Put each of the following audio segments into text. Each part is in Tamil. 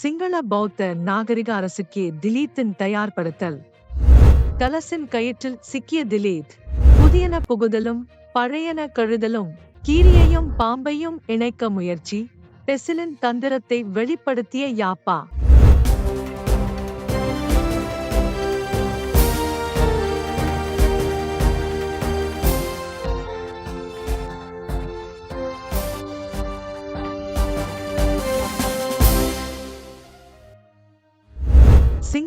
சிங்கள பௌத்த நாகரிக அரசுக்கே திலீத்தின் தயார்படுத்தல். கலசின் கயிற்றில் சிக்கிய திலீத் புதியன புகுதலும் பழையன கழுதலும் கீரியையும் பாம்பையும் இணைக்க முயற்சி பெசிலின் தந்திரத்தை வெளிப்படுத்திய யாப்பா.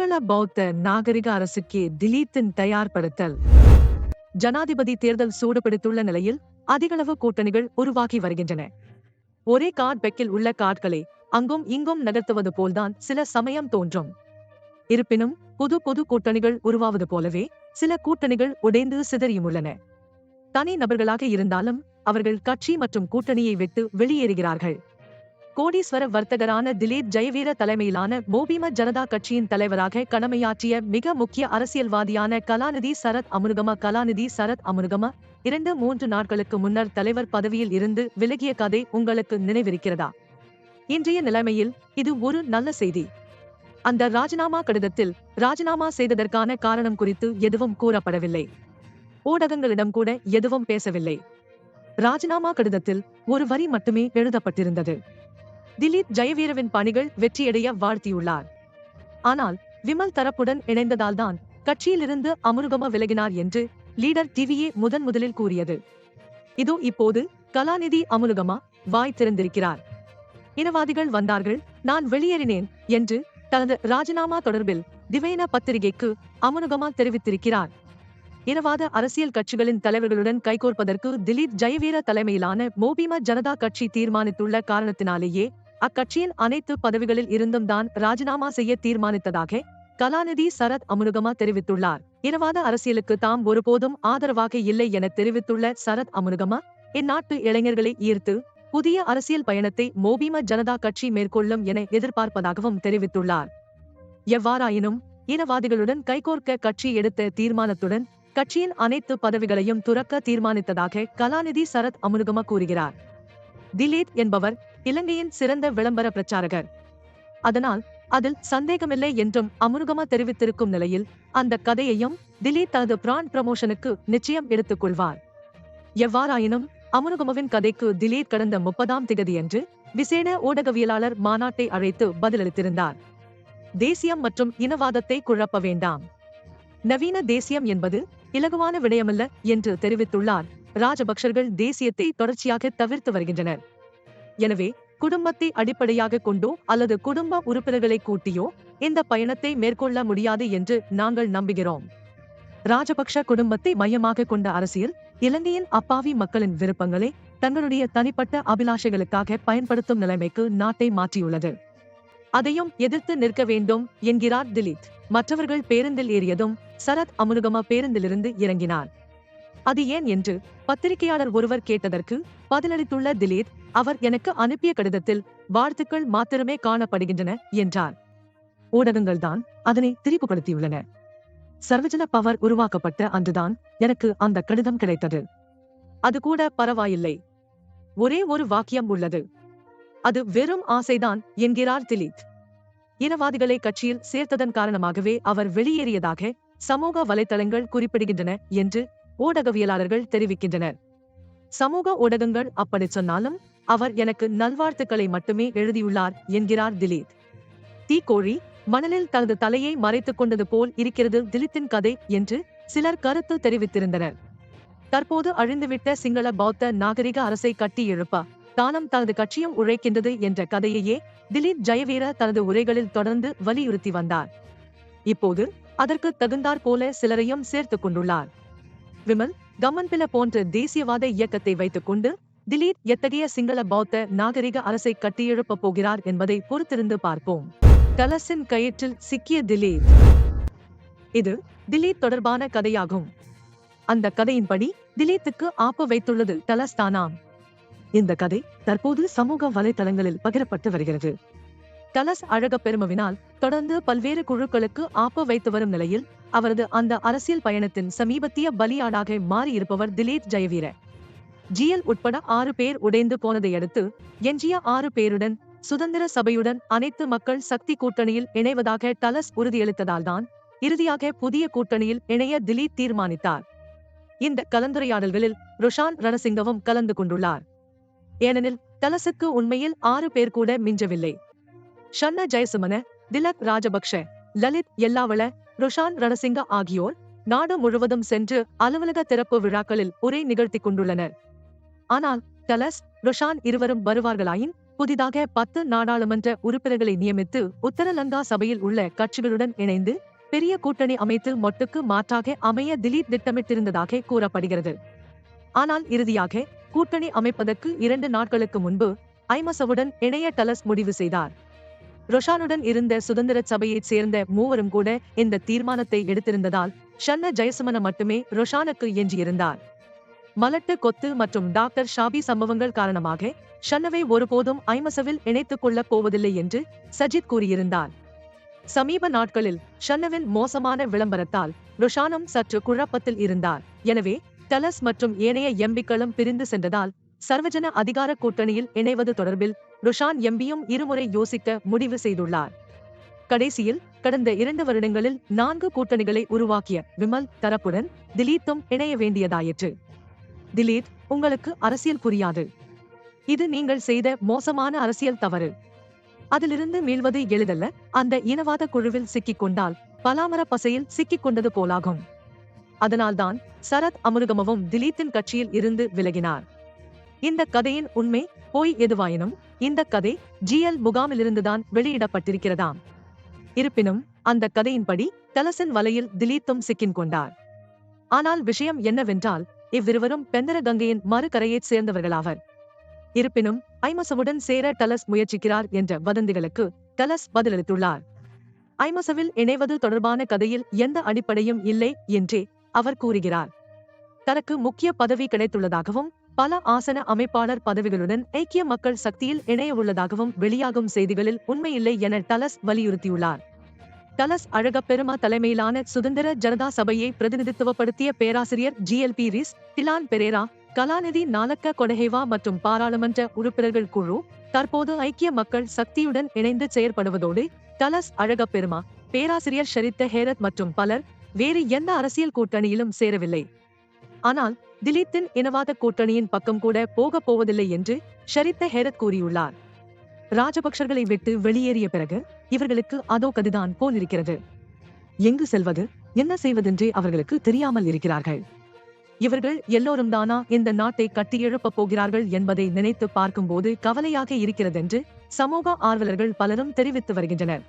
சிங்கள பௌத்த நாகரிக அரசுக்கே திலீத்தின் தயார்படுத்தல். ஜனாதிபதி தேர்தல் சூடுபிடித்துள்ள நிலையில் அதிகளவு கூட்டணிகள் உருவாகி வருகின்றன. ஒரே கார்ட் பெக்கில் உள்ள கார்ட்களை அங்கும் இங்கும் நகர்த்துவது போல்தான் சில சமயம் தோன்றும். இருப்பினும் புது புது கூட்டணிகள் உருவாவது போலவே சில கூட்டணிகள் உடைந்து சிதறியும் உள்ளன தனி நபர்களாக இருந்தாலும் அவர்கள் கட்சி மற்றும் கூட்டணியை விட்டு வெளியேறுகிறார்கள். கோடீஸ்வர வர்த்தகரான திலீப் ஜெயவீர தலைமையிலான மோபிம ஜனதா கட்சியின் தலைவராக கடமையாற்றிய மிக முக்கிய அரசியல்வாதியான கலாநிதி சரத் அமுருகம கலாநிதி சரத் அமுருகம இரண்டு மூன்று நாட்களுக்கு முன்னர் தலைவர் பதவியில் இருந்து விலகிய கதை உங்களுக்கு நினைவிருக்கிறதா? இன்றைய நிலைமையில் இது ஒரு நல்ல செய்தி. அந்த ராஜினாமா கடிதத்தில் ராஜினாமா செய்ததற்கான காரணம் குறித்து எதுவும் கூறப்படவில்லை. ஊடகங்களிடம் கூட எதுவும் பேசவில்லை. ராஜினாமா கடிதத்தில் ஒரு வரி மட்டுமே எழுதப்பட்டிருந்தது. திலீப் ஜெயவீரவின் பணிகள் வெற்றியடைய வாழ்த்தியுள்ளார். ஆனால் விமல் தரப்புடன் இணைந்ததால்தான் கட்சியிலிருந்து அமுருகம விலகினார் என்று லீடர் டிவியே முதன் முதலில் கூறியது. இதோ இப்போது கலாநிதி அமுருகமா வாய் திறந்திருக்கிறார். இனவாதிகள் வந்தார்கள் நான் வெளியேறினேன் என்று தனது ராஜினாமா தொடர்பில் திவேன பத்திரிகைக்கு அமுனுகமா தெரிவித்திருக்கிறார். இனவாத அரசியல் கட்சிகளின் தலைவர்களுடன் கைகோர்ப்பதற்கு திலீப் ஜெயவீர தலைமையிலான மோபிம ஜனதா கட்சி தீர்மானித்துள்ள காரணத்தினாலேயே அக்கட்சியின் அனைத்து பதவிகளில் இருந்தும் தான் ராஜினாமா செய்ய தீர்மானித்ததாக கலாநிதி சரத் அமுனுகமா தெரிவித்துள்ளார். இனவாத அரசியலுக்கு தாம் ஒருபோதும் ஆதரவாக இல்லை என தெரிவித்துள்ள சரத் அமுனுகமா இந்நாட்டு இளைஞர்களை ஈர்த்து புதிய அரசியல் பயணத்தை மோபிம ஜனதா கட்சி மேற்கொள்ளும் என எதிர்பார்ப்பதாகவும் தெரிவித்துள்ளார். எவ்வாறாயினும் இனவாதிகளுடன் கைகோர்க்க கட்சி எடுத்த தீர்மானத்துடன் கட்சியின் அனைத்து பதவிகளையும் துறக்க தீர்மானித்ததாக கலாநிதி சரத் அமுனுகமா கூறுகிறார். திலீத் என்பவர் இலங்கையின் சிறந்த விளம்பர பிரச்சாரகர். அதனால் அதில் சந்தேகமில்லை என்றும் அமுருகமா தெரிவித்திருக்கும் நிலையில் அந்த கதையையும் திலீப் தனது பிராண்ட் ப்ரமோஷனுக்கு நிச்சயம் எடுத்துக் கொள்வார். எவ்வாறாயினும் அமுனுகமவின் கதைக்கு திலீப் கடந்த முப்பதாம் திகதியன்று விசேட ஊடகவியலாளர் மாநாட்டை அழைத்து பதிலளித்திருந்தார். தேசியம் மற்றும் இனவாதத்தை குழப்ப வேண்டாம். நவீன தேசியம் என்பது இலகுவான விடயமல்ல என்று தெரிவித்துள்ளார். ராஜபக்சர்கள் தேசியத்தை தொடர்ச்சியாக தவிர்த்து வருகின்றனர். எனவே குடும்பத்தை அடிப்படையாக கொண்டோ அல்லது குடும்ப உறுப்பினர்களை கூட்டியோ இந்த பயணத்தை மேற்கொள்ள முடியாது என்று நாங்கள் நம்புகிறோம். ராஜபக்ஷ குடும்பத்தை மையமாக கொண்ட அரசியல் இலங்கையின் அப்பாவி மக்களின் விருப்பங்களை தங்களுடைய தனிப்பட்ட அபிலாஷைகளுக்காக பயன்படுத்தும் நிலைமைக்கு நாட்டை மாற்றியுள்ளது. அதையும் எதிர்த்து நிற்க வேண்டும் என்கிறார் திலீத் மற்றவர்கள் பேருந்தில் ஏறியதும் சரத் அமுருகமா பேருந்திலிருந்து இறங்கினார். அது ஏன் என்று பத்திரிகையாளர் ஒருவர் கேட்டதற்கு பதிலளித்துள்ள திலீத் அவர் எனக்கு அனுப்பிய கடிதத்தில் வாழ்த்துக்கள் மாத்திரமே காணப்படுகின்றன என்றார். ஊடகங்கள்தான் அதனை திரிப்புபடுத்தியுள்ளன சர்வஜன பவர் உருவாக்கப்பட்ட அன்றுதான் எனக்கு அந்த கடிதம் கிடைத்தது. அது கூட பரவாயில்லை. ஒரே ஒரு வாக்கியம் உள்ளது. அது வெறும் ஆசைதான் என்கிறார் திலீத் இனவாதிகளை கட்சியில் சேர்த்ததன் காரணமாகவே அவர் வெளியேறியதாக சமூக வலைதளங்கள் குறிப்பிடுகின்றன என்று ஊடகவியலாளர்கள் தெரிவிக்கின்றனர். சமூக ஊடகங்கள் அப்படி சொன்னாலும் அவர் எனக்கு நல்வாழ்த்துக்களை மட்டுமே எழுதியுள்ளார் என்கிறார் திலீத். தீக்கோழி மணலில் தனது தலையை மறைத்துக் கொண்டது போல் இருக்கிறது திலீத்தின் கதை என்று சிலர் கருத்து தெரிவித்திருந்தனர். தற்போது அழிந்துவிட்ட சிங்கள பௌத்த நாகரிக அரசை கட்டி எழுப்ப தானும் தனது கட்சியும் உழைக்கின்றது என்ற கதையையே திலீப் ஜெயவீர தனது உரைகளில் தொடர்ந்து வலியுறுத்தி வந்தார். இப்போது அதற்கு தகுந்தாற் போல சிலரையும் சேர்த்துக் கொண்டுள்ளார். விமல் கம்மன்பில போன்ற தேசியவாத இயக்கத்தை வைத்துக் கொண்டு திலீப் எத்தகைய சிங்கள பௌத்த நாகரிக அரசை கட்டியெழுப்பப் போகிறார் என்பதை பொறுத்திருந்து பார்ப்போம். கலசின் கயிற்றில் சிக்கிய திலீப். இது திலீப் தொடர்பான கதையாகும். அந்த கதையின்படி திலீத்துக்கு ஆப்பு வைத்துள்ளது தலஸ்தானாம். இந்த கதை தற்போது சமூக வலைதளங்களில் பகிரப்பட்டு வருகிறது. டலஸ் அழக பெருமவினால் தொடர்ந்து பல்வேறு குழுக்களுக்கு ஆப்பு வைத்து வரும் நிலையில் அவரது அந்த அரசியல் பயணத்தின் சமீபத்திய பலியாடாக மாறியிருப்பவர் திலீப் ஜெயவீர. ஜிஎல் உட்பட ஆறு பேர் உடைந்து போனதை அடுத்து எஞ்சிய ஆறு பேருடன் சுதந்திர சபையுடன் அனைத்து மக்கள் சக்தி கூட்டணியில் இணைவதாக டலஸ் உறுதியளித்ததால்தான் இறுதியாக புதிய கூட்டணியில் இணைய திலீப் தீர்மானித்தார். இந்த கலந்துரையாடல்களில் ருஷான் ரணசிங்கவும் கலந்து கொண்டுள்ளார். ஏனெனில் டலஸுக்கு உண்மையில் ஆறு பேர் கூட மிஞ்சவில்லை. ஷன்ன ஜெயசுமன திலக் ராஜபக்ஷ லலித் எல்லாவள ருஷான் ரணசிங்க ஆகியோர் நாடு முழுவதும் சென்று அலுவலக திறப்பு விழாக்களில் உரை நிகழ்த்திக் கொண்டுள்ளனர். ஆனால் டலஸ் ருஷான் இருவரும் வருவார்களாயின் புதிதாக பத்து நாடாளுமன்ற உறுப்பினர்களை நியமித்து உத்தரலங்கா சபையில் உள்ள கட்சிகளுடன் இணைந்து பெரிய கூட்டணி அமைத்து மொட்டுக்கு மாற்றாக அமைய திலீப் திட்டமிட்டிருந்ததாக கூறப்படுகிறது. ஆனால் இறுதியாக கூட்டணி அமைப்பதற்கு இரண்டு நாட்களுக்கு முன்பு ஐமசவுடன் இணைய டலஸ் முடிவு செய்தார். ரொஷானுடன் இருந்த சுதந்திர சபையைச் சேர்ந்த மூவரும் கூட இந்த தீர்மானத்தை எடுத்திருந்ததால் ஷன்ன ஜெயசுமன மட்டுமே ரொஷானுக்கு எஞ்சியிருந்தார். மலட்டு கொத்து மற்றும் டாக்டர் ஷாபி சம்பவங்கள் காரணமாக ஷன்னவை ஒருபோதும் ஐமசவில் இணைத்துக் கொள்ளப் போவதில்லை என்று சஜித் கூறியிருந்தார். சமீப நாட்களில் ஷன்னவின் மோசமான விளம்பரத்தால் ருஷானும் சற்று குழப்பத்தில் இருந்தார். எனவே டலஸ் மற்றும் ஏனைய எம்பிக்களும் பிரிந்து சென்றதால் சர்வஜன அதிகார கூட்டணியில் இணைவது தொடர்பில் ருஷான் எம்பியும் இருமுறை யோசிக்க முடிவு செய்துள்ளார். கடைசியில் கடந்த இரண்டு வருடங்களில் நான்கு கூட்டணிகளை உருவாக்கிய விமல் தரப்புடன் திலீத்தும் இணைய வேண்டியதாயிற்று. திலீத் உங்களுக்கு அரசியல் புரியாது. இது நீங்கள் செய்த மோசமான அரசியல் தவறு. அதிலிருந்து மீள்வது எளிதல்ல அந்த இனவாத குழுவில் சிக்கிக் கொண்டால் பலாமர பசையில் சிக்கிக் கொண்டது போலாகும். அதனால்தான் சரத் அமுருகமவும் திலீத்தின் கட்சியில் இருந்து விலகினார். இந்த கதையின் உண்மை போய் எதுவாயினும் இந்த கதை ஜிஎல் முகாமிலிருந்துதான் வெளியிடப்பட்டிருக்கிறதாம். இருப்பினும் அந்த கதையின்படி தலசன் வலையில் திலீத்தும் சிக்கின் கொண்டார். ஆனால் விஷயம் என்னவென்றால் இவ்விருவரும் பெந்தரகங்கையின் மறுகரையைச் சேர்ந்தவர்களாவர். இருப்பினும் ஐமசவுடன் சேர டலஸ் முயற்சிக்கிறார் என்ற வதந்திகளுக்கு டலஸ் பதிலளித்துள்ளார். ஐமசவில் இணைவது தொடர்பான கதையில் எந்த அடிப்படையும் இல்லை என்றே அவர் கூறுகிறார். தனக்கு முக்கிய பதவி கிடைத்துள்ளதாகவும் பல ஆசன அமைப்பாளர் பதவிகளுடன் ஐக்கிய மக்கள் சக்தியில் இணைய உள்ளதாகவும் வெளியாகும் செய்திகளில் உண்மையில்லை என டலஸ் வலியுறுத்தியுள்ளார். டலஸ் அழகப்பெருமா தலைமையிலான சுதந்திர ஜனதா சபையை பிரதிநிதித்துவப்படுத்திய பேராசிரியர் ஜிஎல்பி ரிஸ் திலான் பெரேரா கலாநிதி நாலக்க கொடஹேவா மற்றும் பாராளுமன்ற உறுப்பினர்கள் குழு தற்போது ஐக்கிய மக்கள் சக்தியுடன் இணைந்து செயற்படுவதோடு டலஸ் அழகப்பெருமா பேராசிரியர் ஷரித்த ஹேரத் மற்றும் பலர் வேறு எந்த அரசியல் கூட்டணியிலும் சேரவில்லை. ஆனால் திலீத்தின் இனவாத கூட்டணியின் பக்கம் கூட போகப் போவதில்லை என்று ஷரித்த ஹேரத் கூறியுள்ளார். ராஜபக்சர்களை விட்டு வெளியேறிய பிறகு இவர்களுக்கு அதோ கதிதான் போல் இருக்கிறது எங்கு செல்வது என்ன செய்வதென்றே அவர்களுக்கு தெரியாமல் இருக்கிறார்கள். இவர்கள் எல்லோரும் தானா இந்த நாட்டை கட்டியெழுப்பப் போகிறார்கள் என்பதை நினைத்து பார்க்கும்போது கவலையாக இருக்கிறதென்று சமூக ஆர்வலர்கள் பலரும் தெரிவித்து வருகின்றனர்.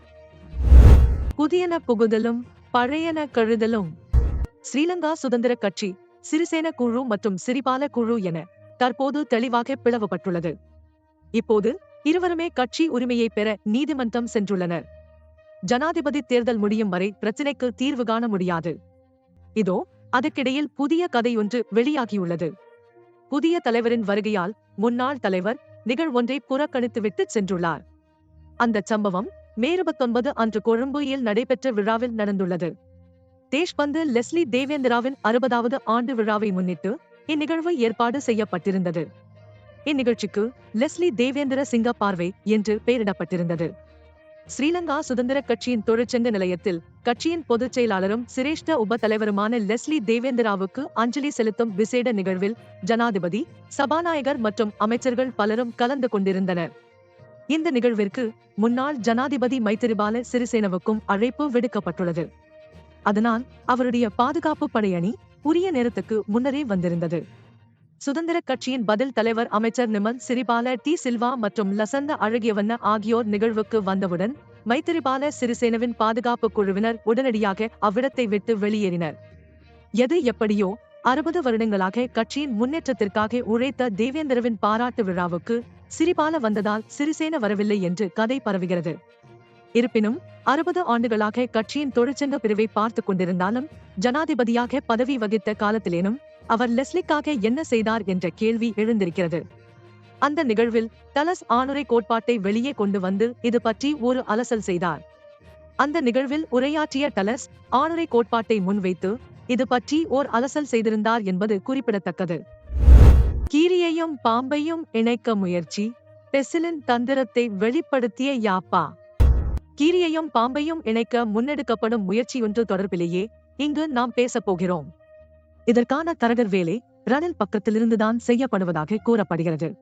புதியன புகுதலும் பழையன கழுதலும். ஸ்ரீலங்கா சுதந்திர கட்சி சிறிசேன குழு மற்றும் சிறிபால குழு என தற்போது தெளிவாக பிளவுபட்டுள்ளது. இப்போது இருவருமே கட்சி உரிமையை பெற நீதிமன்றம் சென்றுள்ளனர். ஜனாதிபதி தேர்தல் முடியும் வரை பிரச்சினைக்கு தீர்வு காண முடியாது. இதோ அதற்கிடையில் புதிய கதையொன்று வெளியாகியுள்ளது. புதிய தலைவரின் வருகையால் முன்னாள் தலைவர் நிகழ்வொன்றை புறக்கணித்துவிட்டு சென்றுள்ளார். அந்த சம்பவம் மே இருபத்தொன்பது அன்று கொழும்புயில் நடைபெற்ற விழாவில் நடந்துள்ளது. தேஷ்பந்து லெஸ்லி தேவேந்திராவின் அறுபதாவது ஆண்டு விழாவை முன்னிட்டு இந்நிகழ்வு ஏற்பாடு செய்யப்பட்டிருந்தது. இந்நிகழ்ச்சிக்கு லெஸ்லி தேவேந்திர சிங்க பார்வை என்று பெயரிடப்பட்டிருந்தது. ஸ்ரீலங்கா சுதந்திர கட்சியின் தொழிற்சங்க நிலையத்தில் கட்சியின் பொதுச் செயலாளரும் சிரேஷ்ட உப தலைவருமான லெஸ்லி தேவேந்திராவுக்கு அஞ்சலி செலுத்தும் விசேட நிகழ்வில் ஜனாதிபதி சபாநாயகர் மற்றும் அமைச்சர்கள் பலரும் கலந்து கொண்டிருந்தனர். இந்த நிகழ்விற்கு முன்னாள் ஜனாதிபதி மைத்திரிபால சிறிசேனவுக்கும் அழைப்பு விடுக்கப்பட்டுள்ளது. அதனால் அவருடைய பாதுகாப்பு படையணி உரிய நேரத்துக்கு முன்னரே வந்திருந்தது. சுதந்திர கட்சியின் பதில் தலைவர் அமைச்சர் நிமல் சிறிபால டி சில்வா மற்றும் லசந்த அழகியவண்ண ஆகியோர் நிகழ்வுக்கு வந்தவுடன் மைத்திரிபால சிறிசேனவின் பாதுகாப்பு குழுவினர் உடனடியாக அவ்விடத்தை விட்டு வெளியேறினர். எது எப்படியோ அறுபது வருடங்களாக கட்சியின் முன்னேற்றத்திற்காக உழைத்த தேவேந்திரவின் பாராட்டு விழாவுக்கு சிறிபால வந்ததால் சிறிசேன வரவில்லை என்று கதை பரவுகிறது. இருப்பினும் அறுபது ஆண்டுகளாக கட்சியின் தொழிற்சங்க பிரிவை பார்த்து கொண்டிருந்தாலும் ஜனாதிபதியாக பதவி வகித்த காலத்திலேனும் அவர் லெஸ்லிக்காக என்ன செய்தார் என்ற கேள்வி எழுந்திருக்கிறது. அந்த நிகழ்வில் டலஸ் ஆணுரை கோட்பாட்டை வெளியே கொண்டு வந்து இது பற்றி ஒரு அலசல் செய்தார். அந்த நிகழ்வில் உரையாற்றிய டலஸ் ஆணுரை கோட்பாட்டை முன்வைத்து இது பற்றி ஓர் அலசல் செய்திருந்தார் என்பது குறிப்பிடத்தக்கது. கீரியையும் பாம்பையும் இணைக்க முயற்சி பெசிலின் தந்திரத்தை வெளிப்படுத்திய யாப்பா. கீரியையும் பாம்பையும் இணைக்க முன்னெடுக்கப்படும் முயற்சியொன்று தொடர்பிலேயே இங்கு நாம் பேசப் போகிறோம். இதற்கான தரகர் வேலை ரணில் பக்கத்திலிருந்துதான் செய்யப்படுவதாக கூறப்படுகிறது.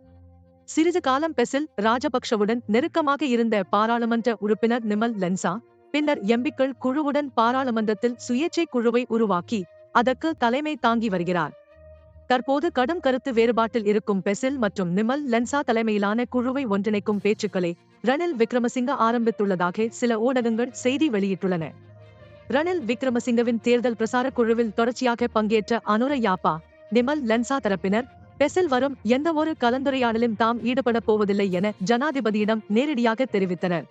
சிறிது காலம் பெசில் ராஜபக்ஷவுடன் நெருக்கமாக இருந்த பாராளுமன்ற உறுப்பினர் நிமல் லென்சா பின்னர் எம்பிக்கள் குழுவுடன் பாராளுமன்றத்தில் சுயேட்சை குழுவை உருவாக்கி அதற்கு தலைமை தாங்கி வருகிறார். தற்போது கடும் கருத்து வேறுபாட்டில் இருக்கும் பெசில் மற்றும் நிமல் லென்சா தலைமையிலான குழுவை ஒன்றிணைக்கும் பேச்சுக்களை ரணில் விக்ரமசிங்க ஆரம்பித்துள்ளதாக சில ஊடகங்கள் செய்தி வெளியிட்டுள்ளன. ரணில் விக்ரமசிங்கவின் தேர்தல் பிரசார குழுவில் தொடர்ச்சியாக பங்கேற்ற அனுர யாப்பா நிமல் லென்சா தரப்பினர் பெசில் வரும் எந்தவொரு கலந்துரையாடலும் தாம் ஈடுபடப் போவதில்லை என ஜனாதிபதியிடம் நேரடியாக தெரிவித்தனர்.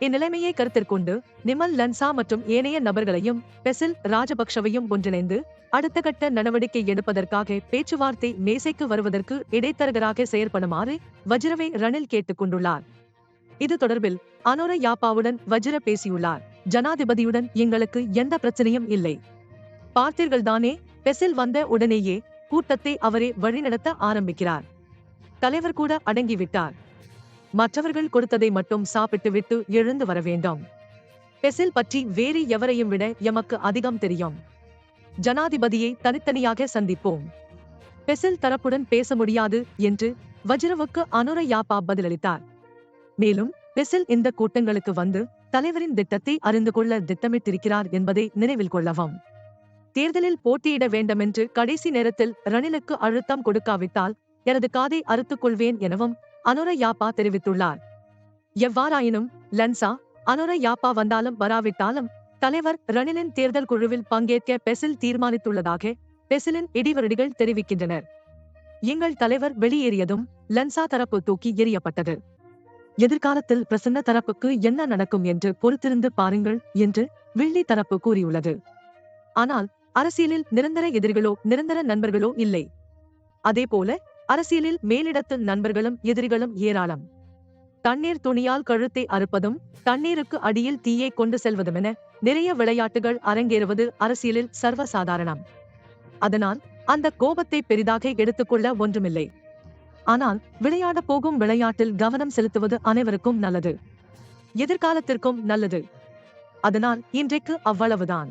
இந்நிலைமையை கருத்திற்கொண்டு நிமல் லன்சா மற்றும் ஏனைய நபர்களையும் பெசில் ராஜபக்ஷவையும் ஒன்றிணைந்து அடுத்த கட்ட நடவடிக்கை எடுப்பதற்காக பேச்சுவார்த்தை மேசைக்கு வருவதற்கு இடைத்தரகராக செயற்படுமாறு வஜ்ரவை ரணில் கேட்டுக் கொண்டுள்ளார். இது தொடர்பில் அனுர யாப்பாவுடன் வஜ்ர பேசியுள்ளார். ஜனாதிபதியுடன் எங்களுக்கு எந்த பிரச்சனையும் இல்லை. பார்த்தீர்கள்தானே பெசில் வந்த உடனேயே கூட்டத்தை அவரே வழிநடத்த ஆரம்பிக்கிறார். தலைவர் கூட அடங்கிவிட்டார். மற்றவர்கள் கொடுத்ததை மட்டும் சாப்பிட்டுவிட்டு எழுந்து வர வேண்டும். பெசில் பற்றி வேறு எவரையும் விட எமக்கு அதிகம் தெரியும். ஜனாதிபதியை தனித்தனியாக சந்திப்போம். பெசில் தரப்புடன் பேச முடியாது என்று வஜ்ரவுக்கு அனுர யாப்பா பதிலளித்தார். மேலும் பெசில் இந்த கூட்டங்களுக்கு வந்து தலைவரின் திட்டத்தை அறிந்து கொள்ள திட்டமிட்டிருக்கிறார் என்பதை நினைவில் கொள்ளவும். தேர்தலில் போட்டியிட வேண்டுமென்று கடைசி நேரத்தில் ரணிலுக்கு அழுத்தம் கொடுக்காவிட்டால் எனது காதை அறுத்துக் கொள்வேன் எனவும் அனுர யாப்பா தெரிவித்துள்ளார். எவ்வாறாயினும் லன்சா அனுர யாப்பா வந்தாலும் வராவிட்டாலும் தலைவர் ரணிலின் தேர்தல் குழுவில் பங்கேற்க பெசில் தீர்மானித்துள்ளதாக பெசிலின் இடிவரடிகள் தெரிவிக்கின்றனர். எங்கள் தலைவர் வெளியேறியதும் லன்சா தரப்பு தூக்கி எறியப்பட்டது. எதிர்காலத்தில் பிரசன்ன தரப்புக்கு என்ன நடக்கும் என்று பொறுத்திருந்து பாருங்கள் என்று வில்லி தரப்பு கூறியுள்ளது. ஆனால் அரசியலில் நிரந்தர எதிரிகளோ நிரந்தர நண்பர்களோ இல்லை. அதேபோல அரசியலில் மேலிடத்து நண்பர்களும் எதிரிகளும் ஏராளம். தண்ணீர் துணியால் கழுத்தை அறுப்பதும் தண்ணீருக்கு அடியில் தீயை கொண்டு செல்வதுமென நிறைய விளையாட்டுகள் அரங்கேறுவது அரசியலில் சர்வசாதாரணம். அதனால் அந்த கோபத்தை பெரிதாக எடுத்துக்கொள்ள ஒன்றுமில்லை. ஆனால் விளையாட போகும் விளையாட்டில் கவனம் செலுத்துவது அனைவருக்கும் நல்லது. எதிர்காலத்திற்கும் நல்லது. அதனால் இன்றைக்கு அவ்வளவுதான்.